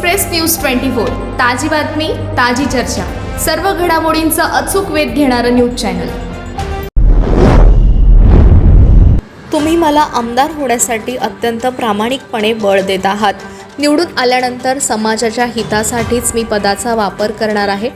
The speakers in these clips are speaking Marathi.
एक्सप्रेस न्यूज ट्वेंटी फोर ताजी बातमी ताजी चर्चा. सर्व घडामोडींचा अचूक वेध घेणारं न्यूज चॅनल. तुम्ही मला आमदार होण्यासाठी अत्यंत प्रामाणिकपणे बळ देत आहात. निवडून आल्यानंतर समाजाच्या हितासाठीच मी पदाचा वापर करणार आहे.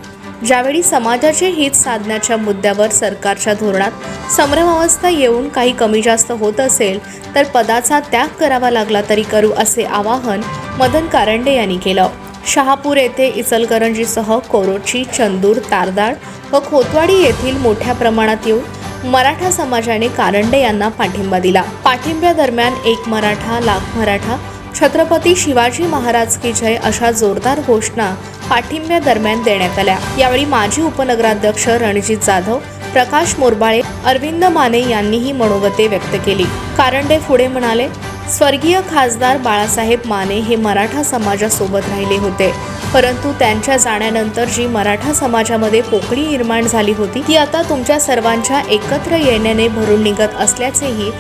ज्यावेळी समाजाचे हित साधण्याच्या मुद्द्यावर सरकारच्या धोरणात संभ्रमावस्था येऊन काही कमी जास्त होत असेल तर पदाचा त्याग करावा लागला तरी करू असे आवाहन मदन कारंडे यांनी केलं. शहापूर येथे इचलकरंजीसह कोरोची चंदूर तारदाळ व खोतवाडी येथील मोठ्या प्रमाणात येऊन मराठा समाजाने कारंडे यांना पाठिंबा दिला. पाठिंब्यादरम्यान एक मराठा लाख मराठा छत्रपती शिवाजी महाराज की जय अशा जोरदार घोषणा पाठिंब्यादरम्यान देण्यात आल्या. यावेळी माजी उपनगराध्यक्ष रणजित जाधव प्रकाश मोरबाळे अरविंद माने यांनीही मनोगते व्यक्त केली. कारंडे पुढे म्हणाले स्वर्गीय खासदार बाळासाहेब माने हे मराठा समाजासोबत राहिले होते. परंतु त्यांच्या जाण्यानंतर जी मराठा समाजामध्ये पोकळी निर्माण झाली होती ती आता तुमच्या सर्वांच्या एकत्र येण्याने भरून निघत असल्याचेही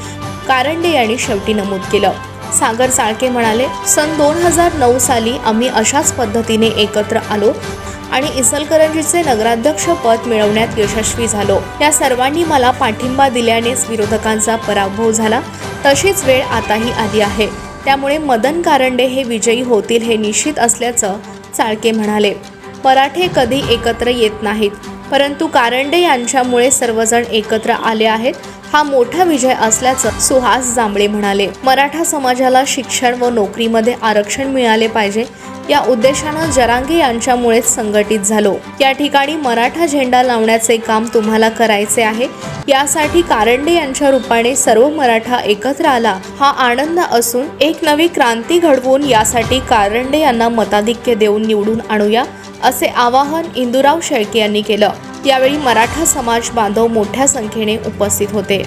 कारंडे यांनी शेवटी नमूद केलं. सागर साळके म्हणाले सन दोन हजार नऊ साली आम्ही अशाच पद्धतीने एकत्र आलो आणि इचलकरंजीचे नगराध्यक्ष पद मिळवण्यात यशस्वी झालो. या सर्वांनी मला पाठिंबा दिल्यानेच विरोधकांचा पराभव झाला. तशीच वेळ आताही आली आहे. त्यामुळे मदन कारंडे हे विजयी होतील हे निश्चित असल्याचं चाळके म्हणाले. मराठे कधी एकत्र येत नाहीत. परंतु कारंडे यांच्यामुळे सर्वजण एकत्र आले आहेत. हा मोठा विजय असल्याचं सुहास जांभळे म्हणाले. मराठा समाजाला शिक्षण व नोकरीमध्ये आरक्षण मिळाले पाहिजे या उद्देशानं जरांगे यांच्यामुळेच संघटित झालो. या ठिकाणी मराठा झेंडा लावण्याचे काम तुम्हाला करायचे आहे यासाठी कारंडे यांच्या रूपाने सर्व मराठा एकत्र आला. हा आनंद असून एक नवी क्रांती घडवून यासाठी कारंडे यांना मताधिक्य देऊन निवडून आणूया असे आवाहन इंदुराव शेळके यांनी केलं. यावेळी मराठा समाज बांधव मोठ्या संख्येने उपस्थित होते.